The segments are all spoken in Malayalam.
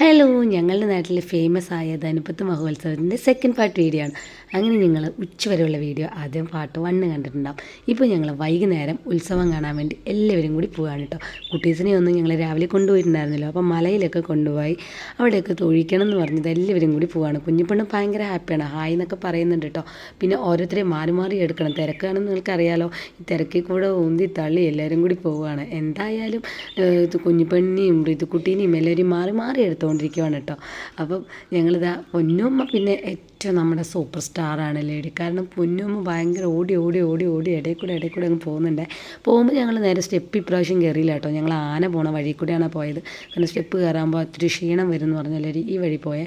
ഹലോ ഞങ്ങളുടെ നാട്ടിലെ ഫേമസ് ആയ ധനുപത്ത് മഹോത്സവത്തിന്റെ സെക്കൻഡ് പാർട്ട് വീഡിയോ ആണ്. അങ്ങനെ ഞങ്ങൾ ഉച്ചവരെയുള്ള വീഡിയോ ആദ്യം പാർട്ട് വണ്ണ് കണ്ടിട്ടുണ്ടാവും. ഇപ്പോൾ ഞങ്ങൾ വൈകുന്നേരം ഉത്സവം കാണാൻ വേണ്ടി എല്ലാവരും കൂടി പോവുകയാണ് കേട്ടോ കുട്ടീസിനെ ഒന്നും ഞങ്ങൾ രാവിലെ കൊണ്ടുപോയിട്ടുണ്ടായിരുന്നല്ലോ അപ്പോൾ മലയിലൊക്കെ കൊണ്ടുപോയി അവിടെയൊക്കെ തൊഴിക്കണം എന്ന് പറഞ്ഞത് എല്ലാവരും കൂടി പോവാണ്. കുഞ്ഞിപ്പെണ്ണ് ഭയങ്കര ഹാപ്പിയാണ് ഹായ് എന്നൊക്കെ പറയുന്നുണ്ട് കേട്ടോ പിന്നെ ഓരോരുത്തരെ മാറി മാറി എടുക്കണം. തിരക്കാണെന്ന് നിങ്ങൾക്കറിയാലോ ഈ തിരക്കിൽ കൂടെ ഊന്തി തള്ളി എല്ലാവരും കൂടി പോവുകയാണ് എന്തായാലും ഇത് കുഞ്ഞിപ്പെണ്ണിനെയും ഋതുക്കുട്ടീനെയും എല്ലാവരും മാറി മാറി എടുത്തുകൊണ്ടിരിക്കുകയാണ് കേട്ടോ. അപ്പം ഞങ്ങളിതാ പൊന്നുമ്മ പിന്നെ ഏറ്റവും നമ്മുടെ സൂപ്പർ സ്റ്റാറാണ് ലേഡി. കാരണം പൊന്നുമ്മ ഭയങ്കര ഓടി ഓടി ഓടി ഓടി ഇടയിൽ കൂടെ ഇടയിൽ കൂടെ അങ്ങ് പോകുന്നുണ്ട്. പോകുമ്പോൾ ഞങ്ങൾ നേരെ സ്റ്റെപ്പ് ഇപ്രാവശ്യം കയറിയില്ല കേട്ടോ. ഞങ്ങൾ ആന പോണ വഴി കൂടെയാണ് പോയത്. കാരണം സ്റ്റെപ്പ് കയറാകുമ്പോൾ ഒത്തിരി ക്ഷീണം എന്ന് പറഞ്ഞാൽ ഈ വഴി പോയ.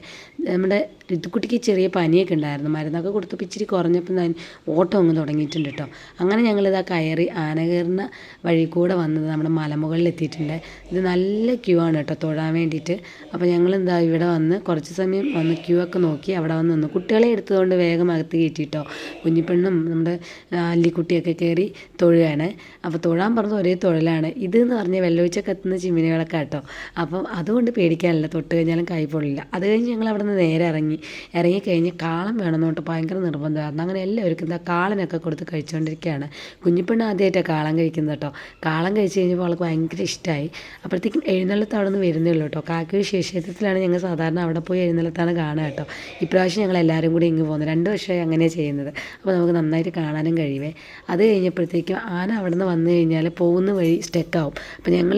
നമ്മുടെ ഋതുക്കുട്ടിക്ക് ചെറിയ പനിയൊക്കെ ഉണ്ടായിരുന്നു. മരുന്നൊക്കെ കൊടുത്തപ്പോൾ ഇച്ചിരി കുറഞ്ഞപ്പോൾ ഞാൻ ഓട്ടം അങ്ങ് തുടങ്ങിയിട്ടുണ്ട് കേട്ടോ. അങ്ങനെ ഞങ്ങളിതാ കയറി ആന കയറുന്ന വഴി കൂടെ വന്നത് നമ്മുടെ മലമുകളിൽ എത്തിയിട്ടുണ്ട്. ഇത് നല്ല ക്യൂ ആണ് കേട്ടോ തൊഴാൻ വേണ്ടിയിട്ട്. അപ്പോൾ ഞങ്ങൾ എന്താ ഇവിടെ വന്ന് കുറച്ച് സമയം വന്ന് ക്യൂ ഒക്കെ നോക്കി അവിടെ വന്ന് നിന്ന്. കുട്ടികളെ എടുത്തുകൊണ്ട് വേഗം അകത്ത് കയറ്റിട്ടോ. കുഞ്ഞിപ്പെണ്ണും നമ്മുടെ അല്ലിക്കുട്ടിയൊക്കെ കയറി തൊഴുകയാണ്. അപ്പോൾ തൊഴാൻ പറഞ്ഞത് ഒരേ തൊഴിലാണ്. ഇത് എന്ന് പറഞ്ഞാൽ വെള്ളൊഴിച്ച കത്തുന്ന ചിമ്മിനികളൊക്കെ കേട്ടോ അപ്പം അതുകൊണ്ട് പേടിക്കാനില്ല. തൊട്ട് കഴിഞ്ഞാലും കൈ പൊള്ളില്ല. അത് കഴിഞ്ഞ് ഞങ്ങൾ അവിടെ നിന്ന് നേരെ ഇറങ്ങി. ഇറങ്ങിക്കഴിഞ്ഞ് കാളം വേണമെന്നോട്ട് ഭയങ്കര നിർബന്ധമായിരുന്നു അങ്ങനെ എല്ലാവർക്കും എന്താ കാളനൊക്കെ കൊടുത്ത് കഴിച്ചുകൊണ്ടിരിക്കുകയാണ് കുഞ്ഞിപ്പെണ്ണ് ആദ്യമായിട്ടാണ് കാളം കഴിക്കുന്നത് കേട്ടോ. കാളം കഴിച്ച് കഴിഞ്ഞപ്പോൾ അവൾക്ക് ഭയങ്കര ഇഷ്ടമായി അപ്പോഴത്തേക്കും എഴുന്നള്ളത്ത് അവിടെ നിന്ന് വരുന്നേ ഉള്ളൂ കേട്ടോ. കാക്കി ശേഷത്തിലാണ് ഞങ്ങൾ സാധാരണ അവിടെ പോയി എഴുന്നള്ളത്താണ് കാണുക കേട്ടോ. ഇപ്രാവശ്യം ഞങ്ങൾ എല്ലാവരും കൂടി ഇങ്ങ് പോകുന്നത് രണ്ട് വർഷമായി അങ്ങനെ ചെയ്യുന്നത്. അപ്പോൾ നമുക്ക് നന്നായിട്ട് കാണാനും കഴിയുവേ. അത് കഴിഞ്ഞപ്പോഴത്തേക്കും ആന അവിടെ നിന്ന് വന്നു കഴിഞ്ഞാൽ പോകുന്ന വഴി സ്റ്റെക്കാവും അപ്പോൾ ഞങ്ങൾ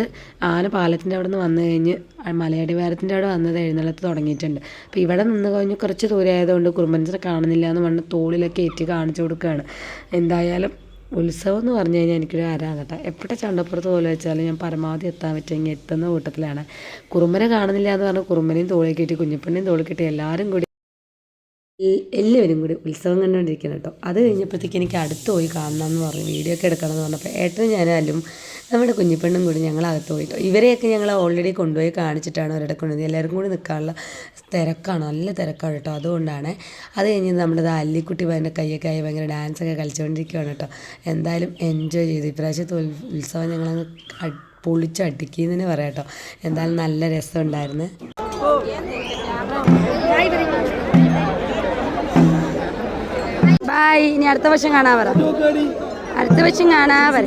ആന പാലത്തിന്റെ അവിടെ നിന്ന് വന്നു കഴിഞ്ഞ് മലയടിവാരത്തിന്റെ അവിടെ വന്നത് എഴുന്നള്ളത്ത് തുടങ്ങിയിട്ടുണ്ട്. അപ്പോൾ ഇവിടെ നിന്ന് കഴിഞ്ഞ് കുറച്ച് ദൂരെ ആയതുകൊണ്ട് കുറുമ്പൻസിനെ കാണുന്നില്ല എന്ന് പറഞ്ഞ് തോളിലൊക്കെ ഏറ്റി കാണിച്ചു കൊടുക്കുകയാണ്. എന്തായാലും ഉത്സവം എന്ന് പറഞ്ഞു കഴിഞ്ഞാൽ എനിക്കൊരു ആരാധന എപ്പോഴത്തെ ചണ്ടപ്പുറത്ത് പോലെ വെച്ചാലും ഞാൻ പരമാവധി എത്താൻ പറ്റുമെങ്കിൽ എത്തുന്ന കൂട്ടത്തിലാണ്. കുറുമ്പനെ കാണുന്നില്ല എന്ന് പറഞ്ഞാൽ കുറുമ്പനെയും തോളിൽ കെട്ടി കുഞ്ഞിപ്പണ്ണിയും തോളിൽ കെട്ടി എല്ലാവരും കൂടി എല്ലാവരും കൂടി ഉത്സവം കണ്ടുകൊണ്ടിരിക്കണം കേട്ടോ. അത് കഴിഞ്ഞപ്പോഴത്തേക്ക് എനിക്ക് അടുത്ത് പോയി കാണണം എന്ന് പറഞ്ഞു. വീഡിയോ ഒക്കെ എടുക്കണം എന്ന് പറഞ്ഞപ്പോൾ ഏട്ടനും ഞാനാലും നമ്മുടെ കുഞ്ഞിപ്പെണ്ണും കൂടി ഞങ്ങൾ അകത്ത് പോയി കേട്ടോ. ഇവരെയൊക്കെ ഞങ്ങൾ ഓൾറെഡി കൊണ്ടുപോയി കാണിച്ചിട്ടാണ് അവരുടെ കൊണ്ടുപോയി എല്ലാവരും കൂടി നിൽക്കാനുള്ള തിരക്കാണ്. നല്ല തിരക്കാണ് കേട്ടോ. അതുകൊണ്ടാണ് അത് കഴിഞ്ഞ് നമ്മുടെ അല്ലിക്കുട്ടി ഭയങ്കര കൈയൊക്കെ ആയി ഭയങ്കര ഡാൻസൊക്കെ കളിച്ചുകൊണ്ടിരിക്കുകയാണ് കേട്ടോ. എന്തായാലും എൻജോയ് ചെയ്തു. ഇപ്രാവശ്യത്തെ ഉത്സവം ഞങ്ങളങ്ങ് അട്- പൊളിച്ചടിക്കി എന്ന് തന്നെ പറയാം കേട്ടോ. എന്തായാലും നല്ല രസമുണ്ടായിരുന്നു. ബായ് ഇനി അടുത്ത വർഷം കാണാൻ പറ. അടുത്ത വർഷം കാണാൻ പറ.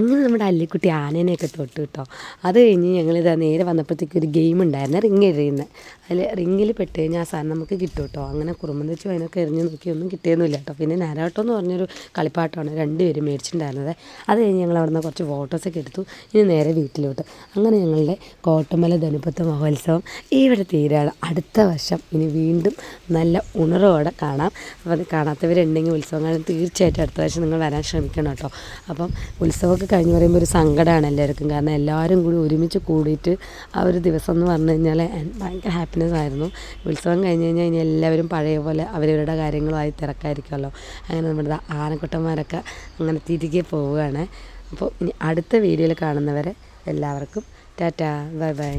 അങ്ങനെ നമ്മുടെ അല്ലിക്കുട്ടി ആനേനെയൊക്കെ തൊട്ട് കേട്ടോ. അത് കഴിഞ്ഞ് ഞങ്ങളിതാ നേരെ വന്നപ്പോഴത്തേക്ക് ഒരു ഗെയിം ഉണ്ടായിരുന്നു റിങ് എറിയുന്നത് അതിൽ റിങ്ങിൽ പെട്ട് കഴിഞ്ഞാൽ ആ സാധനം നമുക്ക് കിട്ടും കേട്ടോ. അങ്ങനെ കുറുമ്പം വെച്ച് അതിനൊക്കെ എറിഞ്ഞ് നോക്കിയൊന്നും കിട്ടിയൊന്നുമില്ല കേട്ടോ. പിന്നെ നാരാട്ടം എന്ന് പറഞ്ഞൊരു കളിപ്പാട്ടമാണ് രണ്ടുപേരും മേടിച്ചിട്ടുണ്ടായിരുന്നത്. അത് കഴിഞ്ഞ് ഞങ്ങൾ അവിടെ നിന്ന് കുറച്ച് ഫോട്ടോസൊക്കെ എടുത്തു ഇനി നേരെ വീട്ടിലോട്ട്. അങ്ങനെ ഞങ്ങളുടെ കോട്ടമല ധനുപത്ത് മഹോത്സവം ഇവിടെ തീരാണ്. അടുത്ത വർഷം ഇനി വീണ്ടും നല്ല ഉണർവോടെ കാണാം. അപ്പോൾ അത് കാണാത്തവരുണ്ടെങ്കിൽ ഉത്സവം തീർച്ചയായിട്ടും അടുത്ത വർഷം നിങ്ങൾ വരാൻ ശ്രമിക്കണം കേട്ടോ. അപ്പം ഉത്സവമൊക്കെ കഴിഞ്ഞ് പറയുമ്പോൾ ഒരു സങ്കടമാണ് എല്ലാവർക്കും. കാരണം എല്ലാവരും കൂടി ഒരുമിച്ച് കൂടിയിട്ട് ആ ഒരു ദിവസം എന്ന് പറഞ്ഞു കഴിഞ്ഞാൽ ഭയങ്കര ഹാപ്പിനെസ് ആയിരുന്നു. ഉത്സവം കഴിഞ്ഞ് കഴിഞ്ഞാൽ ഇനി എല്ലാവരും പഴയ പോലെ അവരവരുടെ കാര്യങ്ങളുമായി തിരക്കായിരിക്കുമല്ലോ. അങ്ങനെ നമ്മുടെ ആനക്കുട്ടന്മാരൊക്കെ അങ്ങനെ തിരികെ പോവുകയാണ്. അപ്പോൾ ഇനി അടുത്ത വീഡിയോയിൽ കാണുന്നവരെ എല്ലാവർക്കും ടാറ്റാ. Bye bye.